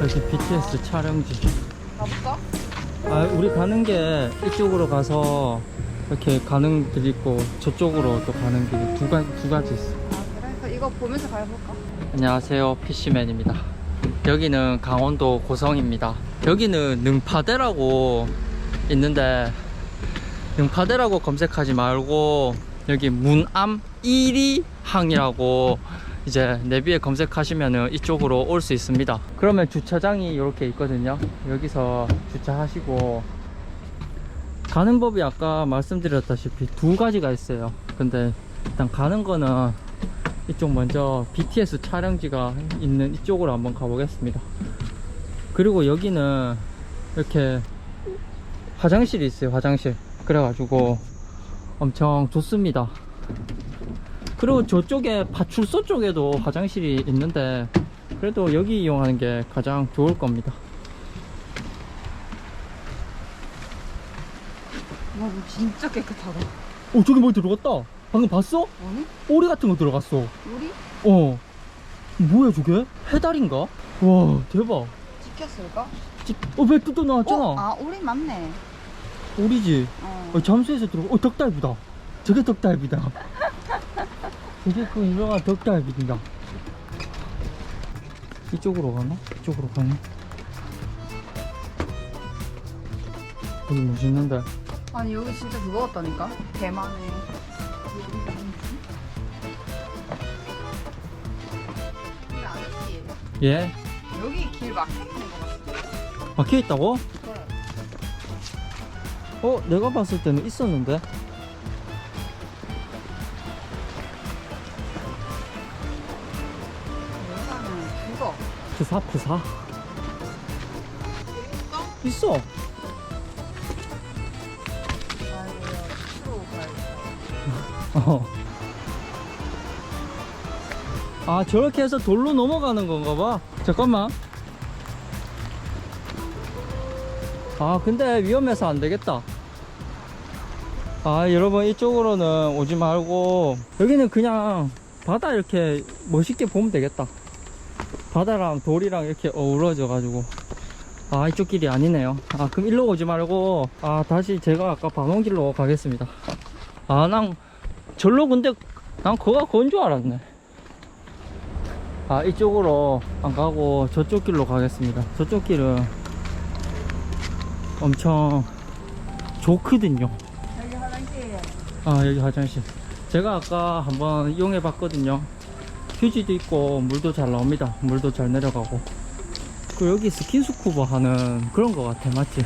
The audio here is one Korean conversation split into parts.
여기 BTS 촬영지. 가볼까? 아, 우리 가는 게 이쪽으로 가서 이렇게 가는 길 있고 저쪽으로 또 가는 길이 두, 가, 두 가지 있어. 아 그래? 그럼 이거 보면서 가볼까? 안녕하세요. 피시맨입니다. 여기는 강원도 고성입니다. 여기는 능파대라고 있는데 능파대라고 검색하지 말고 여기 문암 1위 항이라고 이제 내비에 검색하시면은 이쪽으로 올 수 있습니다. 그러면 주차장이 이렇게 있거든요. 여기서 주차하시고 가는 법이 아까 말씀드렸다시피 두 가지가 있어요. 근데 일단 가는 거는 이쪽 먼저 BTS 촬영지가 있는 이쪽으로 한번 가보겠습니다. 그리고 여기는 이렇게 화장실이 있어요. 화장실. 그래가지고 엄청 좋습니다. 그리고 저쪽에 파출소 쪽에도 화장실이 있는데 그래도 여기 이용하는 게 가장 좋을 겁니다. 와 이거 진짜 깨끗하다 어 저기 뭐 들어갔다. 방금 봤어? 아니? 오리 같은 거 들어갔어. 우리? 어. 뭐야 저게? 해달인가? 와 대박. 찍혔을까? 어 배도 또 나왔잖아. 어? 아 우리 맞네 오리지. 어. 어, 잠수해서 들어가. 어, 덕달비다. 저게 덕달비다. 저게 그 유명한 덕달비입니다. 이쪽으로 가나? 이쪽으로 가나? 여기 멋있는데. 아니 여기 진짜 그거 같다니까? 대만의 근데 아저씨 예? 여기 길 막혀있는 거 같아 막혀 있다고? 그래 어, 내가 봤을 때는 있었는데. 그거 프사, 프사. 있어. 어. 아, 저렇게 해서 돌로 넘어가는 건가 봐. 잠깐만. 아, 근데 위험해서 안 되겠다. 아, 여러분, 이쪽으로는 오지 말고, 여기는 그냥 바다 이렇게 멋있게 보면 되겠다. 바다랑 돌이랑 이렇게 어우러져 가지고. 아, 이쪽 길이 아니네요. 아, 그럼 일로 오지 말고, 아, 다시 제가 아까 반원길로 가겠습니다. 아, 난, 절로 근데, 난 거가 그건 줄 알았네. 아, 이쪽으로 안 가고 저쪽 길로 가겠습니다. 저쪽 길은 엄청 좋거든요. 여기 화장실 아, 여기 화장실. 제가 아까 한번 이용해 봤거든요. 휴지도 있고, 물도 잘 나옵니다. 물도 잘 내려가고. 그 여기 스킨스쿠버 하는 그런 거 같아, 맞지?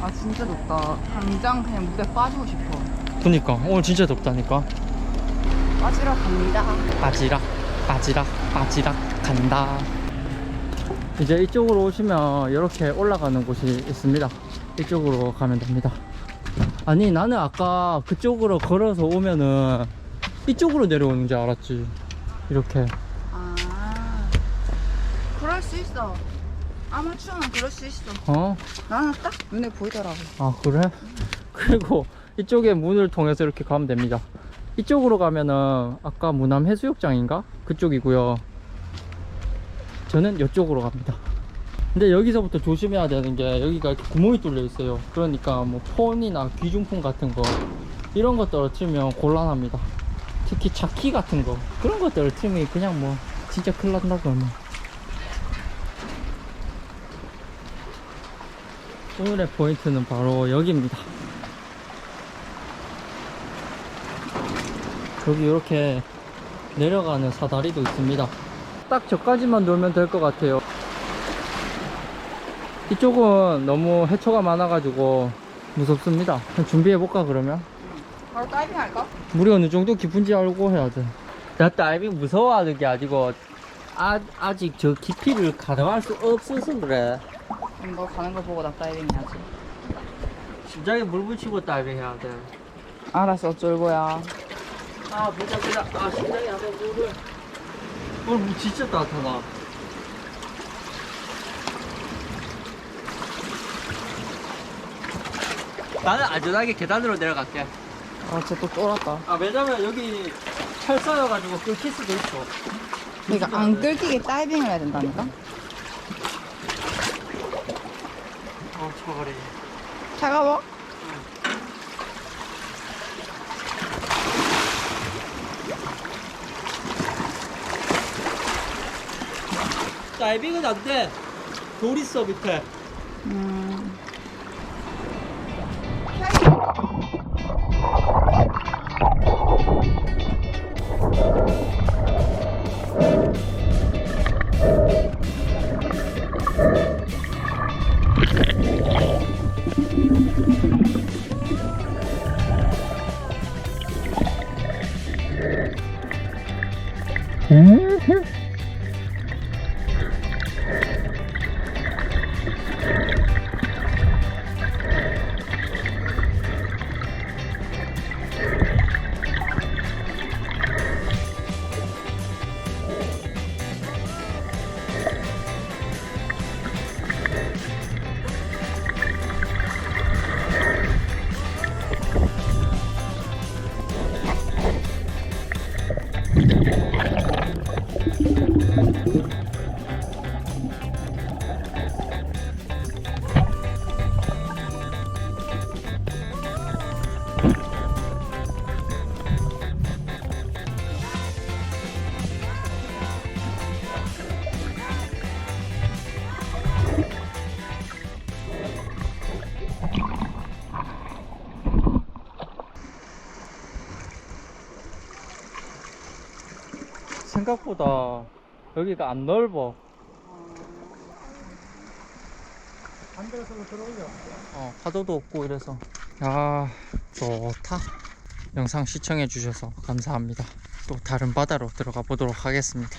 아 진짜 덥다 당장 그냥 물에 빠지고 싶어 그니까, 오늘 진짜 덥다니까. 빠지러 갑니다 빠지락, 빠지락, 빠지락 간다. 이제 이쪽으로 오시면 이렇게 올라가는 곳이 있습니다. 이쪽으로 가면 됩니다. 아니, 나는 아까 그쪽으로 걸어서 오면은 이쪽으로 내려오는 줄 알았지. 이렇게. 아 그럴 수 있어 아마추어는 그럴 수 있어 어? 나는 딱 눈에 보이더라고 아, 그래? 그리고 이쪽에 문을 통해서 이렇게 가면 됩니다. 이쪽으로 가면은 아까 무남 해수욕장인가? 그쪽이고요. 저는 이쪽으로 갑니다. 근데 여기서부터 조심해야 되는 게 여기가 이렇게 구멍이 뚫려 있어요. 그러니까 뭐 폰이나 귀중품 같은 거 이런 거 떨어뜨리면 곤란합니다. 특히 차키 같은 거 그런 거 떨어뜨리면 그냥 뭐 진짜 큰일 난다 그러면. 오늘의 포인트는 바로 여기입니다. 여기 이렇게 내려가는 사다리도 있습니다. 딱 저까지만 놀면 될 것 같아요. 이쪽은 너무 해초가 많아 가지고 무섭습니다. 그냥 준비해 볼까 그러면? 바로 다이빙 할까? 물이 어느 정도 깊은지 알고 해야 돼. 나 다이빙 무서워하는 게 아니고 아, 아직 저 깊이를 가늠할 수 없어서 그래. 그럼 너 가는 거 보고 나 다이빙 해야지 심장에 물 붙이고 다이빙 해야 돼. 알았어 어쩔 거야 아, 보자, 보자. 아, 심장에 한번 물을. 오늘 물 진짜 따뜻하다. 나는 안전하게 계단으로 내려갈게. 아 쟤 또 쫄았다 아, 왜냐면 여기 철사여가지고 끊길 수도 있어. 그러니까 안 끌기게 다이빙을 해야 된다니까? 어 차가리 차가워? 다이빙은 안 돼 돌 있어 밑에 음. 嗯。哼 생각보다 여기가 안 넓어. 어, 파도도 없고 이래서. 아 좋다. 영상 시청해 주셔서 감사합니다. 또 다른 바다로 들어가 보도록 하겠습니다